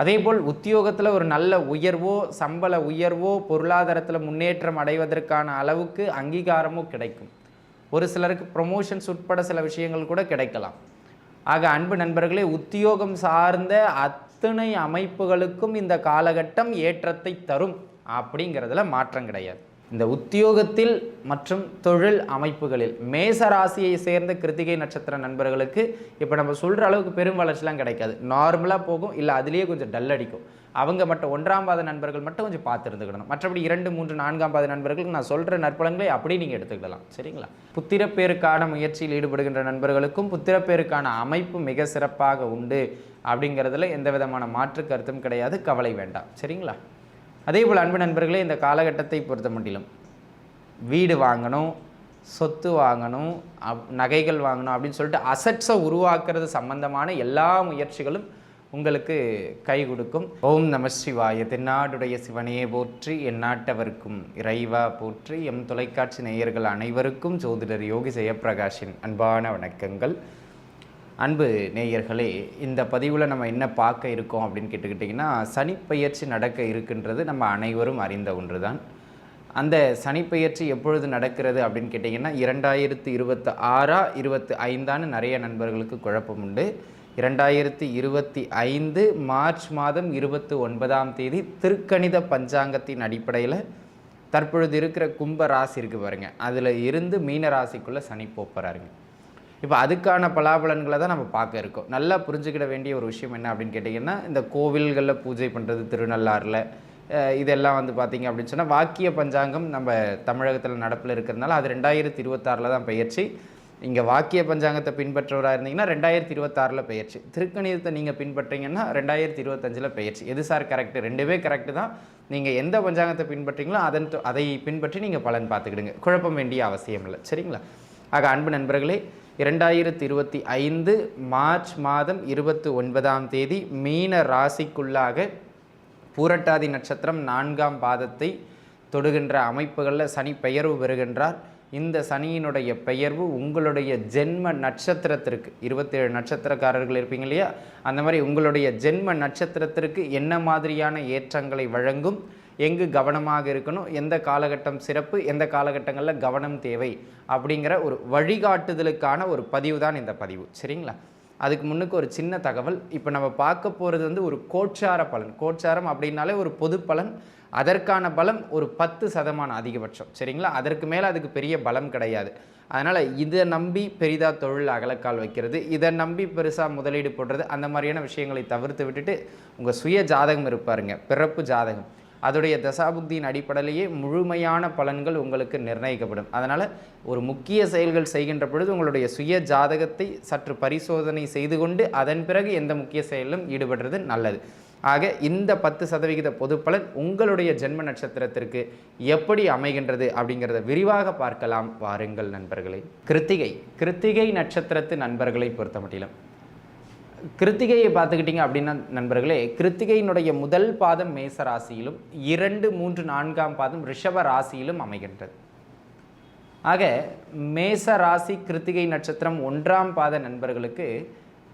அதேபோல் உத்தியோகத்தில் ஒரு நல்ல உயர்வோ சம்பள உயர்வோ பொருளாதாரத்தில் முன்னேற்றம் அடைவதற்கான அளவுக்கு அங்கீகாரமோ கிடைக்கும். ஒரு சிலருக்கு ப்ரொமோஷன்ஸ் உட்பட சில விஷயங்கள் கூட கிடைக்கலாம். ஆக அன்பு நண்பர்களே உத்தியோகம் சார்ந்த அத்தனை அமைப்புகளுக்கும் இந்த காலகட்டம் ஏற்றத்தை தரும் அப்படிங்கிறதுல மாற்றம் கிடையாது. இந்த உத்தியோகத்தில் மற்றும் தொழில் அமைப்புகளில் மேச ராசியை சேர்ந்த கிருத்திகை நட்சத்திர நண்பர்களுக்கு இப்போ நம்ம சொல்கிற அளவுக்கு பெரும் வளர்ச்சிலாம் கிடைக்காது. நார்மலாக போகும் இல்லை அதுலேயே கொஞ்சம் டல் அடிக்கும். அவங்க மட்டும் ஒன்றாம் பாத நண்பர்கள் மட்டும் கொஞ்சம் பார்த்துருந்துக்கணும். மற்றபடி இரண்டு மூன்று நான்காம் பாத நண்பர்களுக்கு நான் சொல்கிற நற்பலன்களை அப்படியே நீங்கள் எடுத்துக்கிடலாம் சரிங்களா? புத்திரப்பேருக்கான முயற்சியில் ஈடுபடுகின்ற நண்பர்களுக்கும் புத்திரப்பேருக்கான அமைப்பு மிக சிறப்பாக உண்டு. அப்படிங்கிறதுல எந்த விதமான மாற்று கருத்தும் கிடையாது. கவலை வேண்டாம். சரிங்களா? அதே போல் அன்பு நண்பர்களே இந்த காலகட்டத்தை பொறுத்த முடியலும் வீடு வாங்கணும் சொத்து வாங்கணும் அப் நகைகள் வாங்கணும் அப்படின்னு சொல்லிட்டு அசட்ஸை உருவாக்குறது சம்பந்தமான எல்லா முயற்சிகளும் உங்களுக்கு கை கொடுக்கும். ஓம் நம சிவாய தென்னாடுடைய சிவனையே போற்றி எந்நாட்டவர்க்கும் இறைவா போற்றி. எம் தொலைக்காட்சி நேயர்கள் அனைவருக்கும் ஜோதிடர் யோகி ஜெயப்பிரகாஷின் அன்பான வணக்கங்கள். அன்பு நேயர்களே இந்த பதிவில் நம்ம என்ன பார்க்க இருக்கோம் அப்படின்னு கேட்டுக்கிட்டிங்கன்னா சனிப்பெயர்ச்சி நடக்க இருக்கின்றது நம்ம அனைவரும் அறிந்த ஒன்று தான் அந்த சனிப்பெயர்ச்சி எப்பொழுது நடக்கிறது அப்படின்னு கேட்டிங்கன்னா இரண்டாயிரத்து இருபத்தி ஆறா இருபத்தி ஐந்தான்னு நிறைய நண்பர்களுக்கு குழப்பம் உண்டு. இரண்டாயிரத்தி இருபத்தி ஐந்து மார்ச் மாதம் இருபத்தி ஒன்பதாம் தேதி திருக்கணித பஞ்சாங்கத்தின் அடிப்படையில் தற்பொழுது இருக்கிற கும்ப ராசி இருக்கு பாருங்க. அதில் இருந்து மீன ராசிக்குள்ளே சனி போப்பறாருங்க இப்போ அதுக்கான பலாபலன்களை தான் நம்ம பார்க்க இருக்கோம். நல்லா புரிஞ்சுக்கிட வேண்டிய ஒரு விஷயம் என்ன அப்படின்னு கேட்டிங்கன்னா இந்த கோவில்களில் பூஜை பண்ணுறது திருநள்ளாறில் இதெல்லாம் வந்து பார்த்தீங்க அப்படின்னு சொன்னால் வாக்கிய பஞ்சாங்கம் நம்ம தமிழகத்தில் நடப்பில் இருக்கிறதுனால அது ரெண்டாயிரத்தி இருபத்தாறில் தான் பயிற்சி இங்கே வாக்கிய பஞ்சாங்கத்தை பின்பற்றவராக இருந்தீங்கன்னா ரெண்டாயிரத்தி இருபத்தாறில் பயிற்சி திருக்கணிதத்தை நீங்கள் பின்பற்றீங்கன்னா ரெண்டாயிரத்தி இருபத்தஞ்சில் பயிற்சி எது சார் கரெக்டு ரெண்டுமே கரெக்டு தான். நீங்கள் எந்த பஞ்சாங்கத்தை பின்பற்றீங்களோ அதன் அதை பின்பற்றி நீங்கள் பலன் பார்த்துக்கிடுங்க. குழப்பம் வேண்டிய அவசியம் இல்லை. சரிங்களா? ஆக அன்பு நண்பர்களே இரண்டாயிரத்தி இருபத்தி ஐந்து மார்ச் மாதம் இருபத்தி ஒன்பதாம் தேதி மீன ராசிக்குள்ளாக பூரட்டாதி நட்சத்திரம் நான்காம் பாதத்தை தொடுகின்ற அமைப்புகளில் சனி பெயர்வு பெறுகின்றார். இந்த சனியினுடைய பெயர்வு உங்களுடைய ஜென்ம நட்சத்திரத்திற்கு இருபத்தேழு நட்சத்திரக்காரர்கள் இருப்பீங்க இல்லையா? அந்த மாதிரி உங்களுடைய ஜென்ம நட்சத்திரத்திற்கு என்ன மாதிரியான ஏற்றங்களை வழங்கும்? எங்கு கவனமாக இருக்கணும் எந்த காலகட்டம் சிறப்பு எந்த காலகட்டங்களில் கவனம் தேவை அப்படிங்கிற ஒரு வழிகாட்டுதலுக்கான ஒரு பதிவு தான் இந்த பதிவு. சரிங்களா? அதுக்கு முன்னுக்கு ஒரு சின்ன தகவல். இப்போ நம்ம பார்க்க போகிறது வந்து ஒரு கோட்சார பலன். கோட்சாரம் அப்படின்னாலே ஒரு பொது பலன். அதற்கான பலம் ஒரு பத்து சதமானம் அதிகபட்சம். சரிங்களா? அதற்கு மேலே அதுக்கு பெரிய பலம் கிடையாது. அதனால் இதை நம்பி பெரிதாக தொழில் அகலக்கால் வைக்கிறது இதை நம்பி பெருசாக முதலீடு போடுறது அந்த மாதிரியான விஷயங்களை தவிர்த்து விட்டுட்டு உங்கள் சுய ஜாதகம் இருப்பாருங்க. பிறப்பு ஜாதகம். அதோடைய தசாபுக்தியின் அடிப்படையிலேயே முழுமையான பலன்கள் உங்களுக்கு நிர்ணயிக்கப்படும். அதனால் ஒரு முக்கிய செயல்கள் செய்கின்ற பொழுது உங்களுடைய சுய ஜாதகத்தை சற்று பரிசோதனை செய்து கொண்டு அதன் பிறகு எந்த முக்கிய செயலிலும் ஈடுபடுறது நல்லது. ஆக இந்த பத்து சதவிகித பொதுப்பலன் உங்களுடைய ஜென்ம நட்சத்திரத்திற்கு எப்படி அமைகின்றது அப்படிங்கிறத விரிவாக பார்க்கலாம். வாருங்கள் நண்பர்களே. கிருத்திகை. கிருத்திகை நட்சத்திரத்து நண்பர்களை பொறுத்த மட்டிலும் கிருத்திகையை பார்த்துக்கிட்டிங்க அப்படின்னா நண்பர்களே கிருத்திகையினுடைய முதல் பாதம் மேச ராசியிலும் இரண்டு மூன்று நான்காம் பாதம் ரிஷப ராசியிலும் அமைகின்றது. ஆக மேச ராசி கிருத்திகை நட்சத்திரம் ஒன்றாம் பாத நண்பர்களுக்கு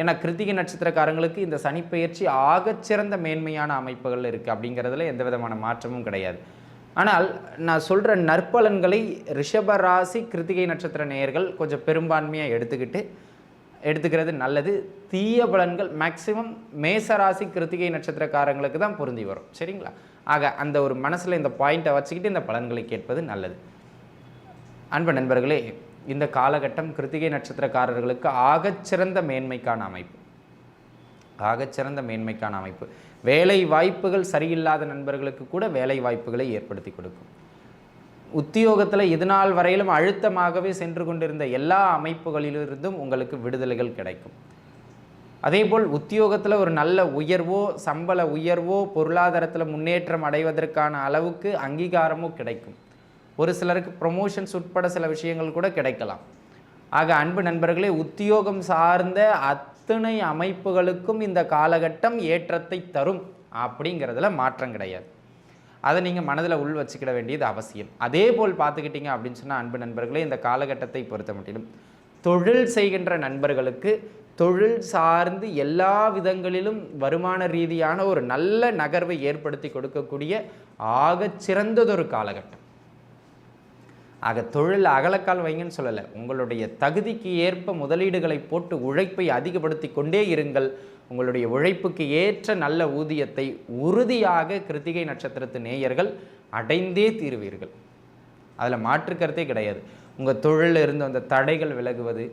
ஏன்னா கிருத்திகை நட்சத்திரக்காரங்களுக்கு இந்த சனிப்பெயர்ச்சி ஆகச்சிறந்த மேன்மையான அமைப்புகள் இருக்குது அப்படிங்கிறதுல எந்த விதமான மாற்றமும் கிடையாது. ஆனால் நான் சொல்கிற நற்பலன்களை ரிஷப ராசி கிருத்திகை நட்சத்திர நேயர்கள் கொஞ்சம் பெரும்பான்மையாக எடுத்துக்கிட்டு எடுத்துக்கிறது நல்லது. தீய பலன்கள் மேக்சிமம் மேசராசி கிருத்திகை நட்சத்திரக்காரங்களுக்கு தான் பொருந்தி வரும். சரிங்களா? ஆக அந்த ஒரு மனசில் இந்த பாயிண்ட்டை வச்சுக்கிட்டு இந்த பலன்களை கேட்பது நல்லது. அன்பு நண்பர்களே இந்த காலகட்டம் கிருத்திகை நட்சத்திரக்காரர்களுக்கு ஆகச்சிறந்த மேன்மைக்கான அமைப்பு. ஆகச்சிறந்த மேன்மைக்கான அமைப்பு. வேலை வாய்ப்புகள் சரியில்லாத நண்பர்களுக்கு கூட வேலை வாய்ப்புகளை ஏற்படுத்தி கொடுக்கும். உத்தியோகத்தில் இது வரையிலும் அழுத்தமாகவே சென்று கொண்டிருந்த எல்லா அமைப்புகளிலிருந்தும் உங்களுக்கு விடுதலைகள் கிடைக்கும். அதேபோல் உத்தியோகத்தில் ஒரு நல்ல உயர்வோ சம்பள உயர்வோ பொருளாதாரத்தில் முன்னேற்றம் அடைவதற்கான அளவுக்கு அங்கீகாரமோ கிடைக்கும். ஒரு சிலருக்கு ப்ரொமோஷன்ஸ் உட்பட சில விஷயங்கள் கூட கிடைக்கலாம். ஆக அன்பு நண்பர்களே உத்தியோகம் சார்ந்த அத்தனை அமைப்புகளுக்கும் இந்த காலகட்டம் ஏற்றத்தை தரும் அப்படிங்கிறதுல மாற்றம் கிடையாது. அதை நீங்கள் மனதில் உள் வச்சுக்கிட வேண்டியது அவசியம். அதே போல் பார்த்துக்கிட்டீங்க அப்படின்னு சொன்னால் அன்பு நண்பர்களே இந்த காலகட்டத்தை பொறுத்த முடியும் தொழில் செய்கின்ற நண்பர்களுக்கு தொழில் சார்ந்து எல்லா விதங்களிலும் வருமான ரீதியான ஒரு நல்ல நகர்வை ஏற்படுத்தி கொடுக்கக்கூடிய ஆகச் சிறந்ததொரு காலகட்டம். ஆக தொழில் அகலக்கால் வைங்கன்னு சொல்லலை. உங்களுடைய தகுதிக்கு ஏற்ப முதலீடுகளை போட்டு உழைப்பை அதிகப்படுத்தி கொண்டே இருங்கள். உங்களுடைய உழைப்புக்கு ஏற்ற நல்ல ஊதியத்தை உறுதியாக கிருத்திகை நட்சத்திரத்து நேயர்கள் அடைந்தே தீருவீர்கள். அதில் மாற்று கருத்தே கிடையாது. உங்கள் தொழிலில் இருந்து அந்த தடைகள் விலகுவது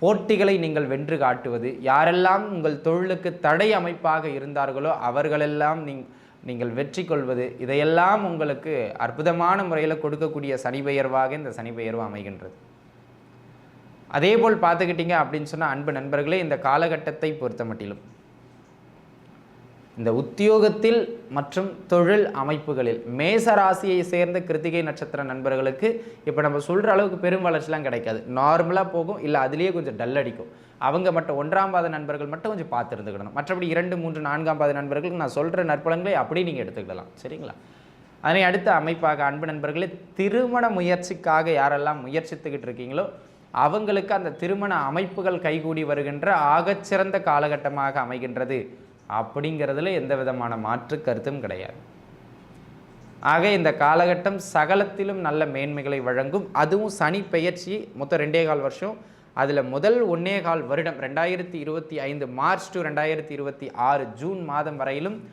போட்டிகளை நீங்கள் வென்று காட்டுவது யாரெல்லாம் உங்கள் தொழிலுக்கு தடை அமைப்பாக இருந்தார்களோ அவர்களெல்லாம் நீங் நீங்கள் வெற்றி கொள்வது இதையெல்லாம் உங்களுக்கு அற்புதமான முறையில் கொடுக்கக்கூடிய சனி பெயர்வாக இந்த சனி பெயர்வு அமைகின்றது. அதே போல் பார்த்துக்கிட்டீங்க அப்படின்னு சொன்னால் அன்பு நண்பர்களே இந்த காலகட்டத்தை பொறுத்த மட்டிலும் இந்த உத்தியோகத்தில் மற்றும் தொழில் அமைப்புகளில் மேச ராசியை சேர்ந்த கிருத்திகை நட்சத்திர நண்பர்களுக்கு இப்போ நம்ம சொல்கிற அளவுக்கு பெரும் வளர்ச்சிலாம் கிடைக்காது. நார்மலாக போகும் இல்லை அதுலேயே கொஞ்சம் டல் அடிக்கும். அவங்க மட்டும் ஒன்றாம் பாத நண்பர்கள் மட்டும் கொஞ்சம் பார்த்து இருந்துக்கிடணும் மற்றபடி இரண்டு மூன்று நான்காம் பாத நண்பர்களுக்கு நான் சொல்கிற நற்பலன்களை அப்படியே நீங்கள் எடுத்துக்கிடலாம். சரிங்களா? அதனை அடுத்த அமைப்பாக அன்பு நண்பர்களே திருமண முயற்சிக்காக யாரெல்லாம் முயற்சித்துக்கிட்டு இருக்கீங்களோ அவங்களுக்கு அந்த திருமண அமைப்புகள் கைகூடி வருகின்ற ஆகச்சிறந்த காலகட்டமாக அமைகின்றது. அப்படிங்கிறதுல எந்த விதமான மாற்று கருத்தும் கிடையாது. ஆக இந்த காலகட்டம் சகலத்திலும் நல்ல மேன்மைகளை வழங்கும். அதுவும் சனி பெயர்ச்சி மொத்தம் ரெண்டே கால் வருஷம். அதில் முதல் ஒன்னே கால் வருடம் ரெண்டாயிரத்தி இருபத்தி ஐந்து மார்ச் டு ரெண்டாயிரத்தி இருபத்தி ஆறு ஜூன் மாதம் வரையிலும்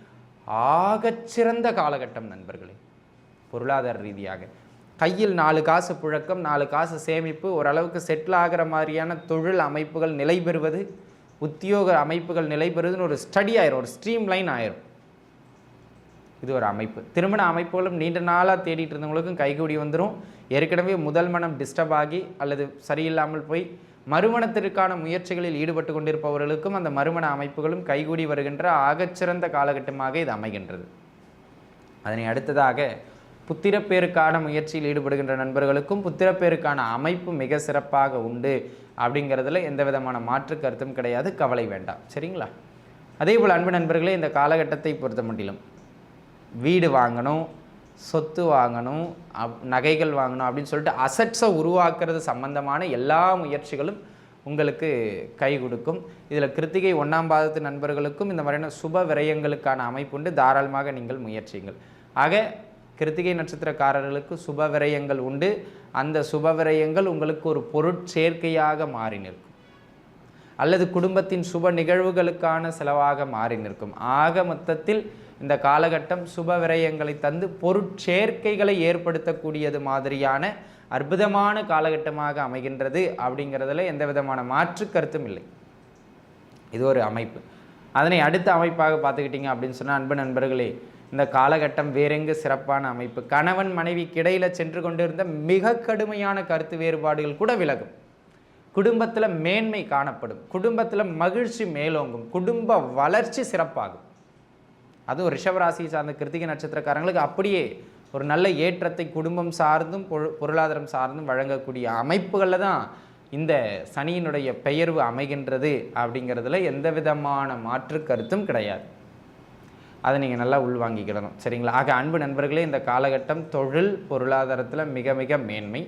ஆகச்சிறந்த காலகட்டம் நண்பர்களே. பொருளாதார ரீதியாக. கையில் நாலு காசு புழக்கம் நாலு காசு சேமிப்பு ஓரளவுக்கு செட்டில் ஆகிற மாதிரியான தொழில் அமைப்புகள் நிலை பெறுவது உத்தியோக அமைப்புகள் நிலை பெறுவதுன்னு ஒரு ஸ்டடி ஆயிரும் ஒரு ஸ்ட்ரீம் லைன் ஆயிரும். இது ஒரு அமைப்பு. திருமண அமைப்புகளும் நீண்ட நாளாக தேடிட்டு இருந்தவங்களுக்கும் கைகூடி வந்துடும் ஏற்கனவே முதல் மனம் டிஸ்டர்ப் ஆகி அல்லது சரியில்லாமல் போய் மறுமணத்திற்கான முயற்சிகளில் ஈடுபட்டு கொண்டிருப்பவர்களுக்கும் அந்த மறுமண அமைப்புகளும் கைகூடி வருகின்ற ஆகச்சிறந்த காலகட்டமாக இது அமைகின்றது. அதனை அடுத்ததாக புத்திரப்பேருக்கான முயற்சியில் ஈடுபடுகின்ற நண்பர்களுக்கும் புத்திரப்பேருக்கான அமைப்பு மிக சிறப்பாக உண்டு அப்படிங்கிறதுல எந்த விதமான மாற்று கருத்தும் கிடையாது கவலை வேண்டாம். சரிங்களா? அதே போல் அன்பு நண்பர்களே இந்த காலகட்டத்தை பொறுத்த முடியலும் வீடு வாங்கணும் சொத்து வாங்கணும் அப் நகைகள் வாங்கணும் அப்படின்னு சொல்லிட்டு அசட்ஸை உருவாக்குறது சம்பந்தமான எல்லா முயற்சிகளும் உங்களுக்கு கை கொடுக்கும். இதில் கிருத்திகை ஒன்றாம் பாதத்து நண்பர்களுக்கும் இந்த மாதிரியான சுப விரயங்களுக்கான அமைப்புண்டு தாராளமாக நீங்கள் முயற்சியுங்கள். ஆக கிருத்திகை நட்சத்திரக்காரர்களுக்கு சுப விரயங்கள் உண்டு. அந்த சுப விரயங்கள் உங்களுக்கு ஒரு பொருட்சேர்க்கையாக மாறி நிற்கும். அல்லது குடும்பத்தின் சுப நிகழ்வுகளுக்கான செலவாக மாறி நிற்கும். ஆக மொத்தத்தில் இந்த காலகட்டம் சுப விரயங்களை தந்து பொருட்சேர்க்கைகளை ஏற்படுத்தக்கூடியது மாதிரியான அற்புதமான காலகட்டமாக அமைகின்றது அப்படிங்கிறதுல எந்த விதமான மாற்று கருத்தும் இல்லை. இது ஒரு அமைப்பு. அதனை அடுத்த அமைப்பாக பார்த்துக்கிட்டிங்க அப்படின்னு சொன்னால் அன்பு நண்பர்களே இந்த காலகட்டம் வேறெங்கு சிறப்பான அமைப்பு. கணவன் மனைவிக்கு இடையில் சென்று கொண்டிருந்த மிக கடுமையான கருத்து வேறுபாடுகள் கூட விலகும். குடும்பத்தில் மேன்மை காணப்படும். குடும்பத்தில் மகிழ்ச்சி மேலோங்கும். குடும்ப வளர்ச்சி சிறப்பாகும். அதுவும் ரிஷவராசி சார்ந்த கிருத்திகை நட்சத்திரக்காரங்களுக்கு அப்படியே ஒரு நல்ல ஏற்றத்தை குடும்பம் சார்ந்தும் பொரு- பொருளாதாரம் சார்ந்தும் வழங்கக்கூடிய அமைப்புகளில் தான் இந்த சனியினுடைய பெயர்வு அமைகின்றது அப்படிங்கிறதுல எந்த விதமான மாற்று கருத்தும் கிடையாது. அதை நீங்கள் நல்லா உள்வாங்கிக்கிடணும். சரிங்களா? ஆக அன்பு நண்பர்களே இந்த காலகட்டம் தொழில் பொருளாதாரத்தில் மிக மிக மேன்மை.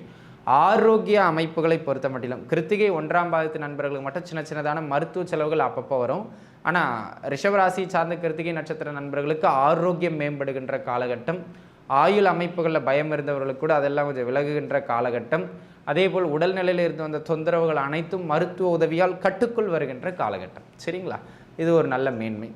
ஆரோக்கிய அமைப்புகளை பொறுத்த மட்டிலும் கிருத்திகை ஒன்றாம் பாகத்து நண்பர்களுக்கு மட்டும் சின்ன சின்னதான மருத்துவ செலவுகள் அப்பப்போ வரும். ஆனால் ரிஷபராசி சார்ந்த கிருத்திகை நட்சத்திர நண்பர்களுக்கு ஆரோக்கியம் மேம்படுகின்ற காலகட்டம். ஆயுள் அமைப்புகளில் பயம் இருந்தவர்களுக்கு கூட அதெல்லாம் கொஞ்சம் விலகுகின்ற காலகட்டம். அதேபோல் உடல்நிலையில் இருந்து வந்த தொந்தரவுகள் அனைத்தும் மருத்துவ உதவியால் கட்டுக்குள் வருகின்ற காலகட்டம். சரிங்களா? இது ஒரு நல்ல மேன்மை.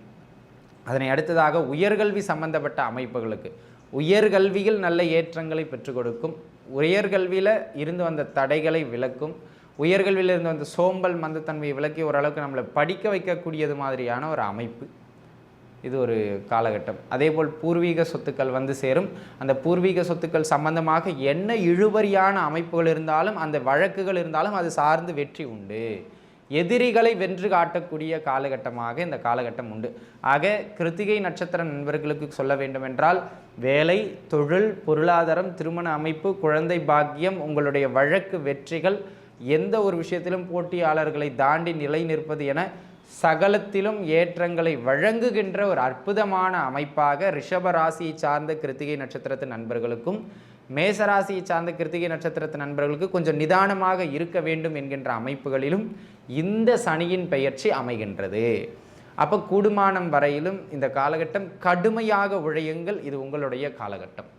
அதனை அடுத்ததாக உயர்கல்வி சம்பந்தப்பட்ட அமைப்புகளுக்கு. உயர்கல்வியில் நல்ல ஏற்றங்களை பெற்றுக் கொடுக்கும். உயர்கல்வியில் இருந்து வந்த தடைகளை விலக்கும் உயர்கல்வியில் இருந்து வந்த சோம்பல் மந்தத்தன்மையை விளக்கி ஓரளவுக்கு நம்மளை படிக்க வைக்கக்கூடியது மாதிரியான ஒரு அமைப்பு. இது ஒரு காலகட்டம். அதேபோல் பூர்வீக சொத்துக்கள் வந்து சேரும். அந்த பூர்வீக சொத்துக்கள் சம்பந்தமாக என்ன இழுபறியான அமைப்புகள் இருந்தாலும் அந்த வழக்குகள் இருந்தாலும் அது சார்ந்து வெற்றி உண்டு. எதிரிகளை வென்று காட்டக்கூடிய காலகட்டமாக இந்த காலகட்டம் உண்டு. ஆக கிருத்திகை நட்சத்திர நண்பர்களுக்கு சொல்ல வேண்டுமென்றால் வேலை தொழில் பொருளாதாரம் திருமண அமைப்பு குழந்தை பாக்கியம் உங்களுடைய வழக்கு வெற்றிகள் எந்த ஒரு விஷயத்திலும் போட்டியாளர்களை தாண்டி நிலை நிற்பது என சகலத்திலும் ஏற்றங்களை வழங்குகின்ற ஒரு அற்புதமான அமைப்பாக ரிஷப ராசியை சார்ந்த கிருத்திகை நட்சத்திரத்தின் நண்பர்களுக்கும் மேசராசியை சார்ந்த கிருத்திகை நட்சத்திரத்து நண்பர்களுக்கு கொஞ்சம் நிதானமாக இருக்க வேண்டும் என்கின்ற அமைப்புகளிலும் இந்த சனியின் பெயர்ச்சி அமைகின்றது. அப்போ கூடுமானம் வரையிலும் இந்த காலகட்டம் கடுமையாக உழையுங்கள். இது உங்களுடைய காலகட்டம்.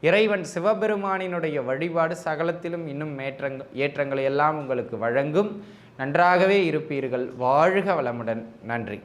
இறைவன் சிவபெருமானினுடைய வழிபாடு சகலத்திலும் இன்னும் ஏற்றங் ஏற்றங்களை எல்லாம் உங்களுக்கு வழங்கும். நன்றாகவே இருப்பீர்கள். வாழ்க வளமுடன். நன்றி.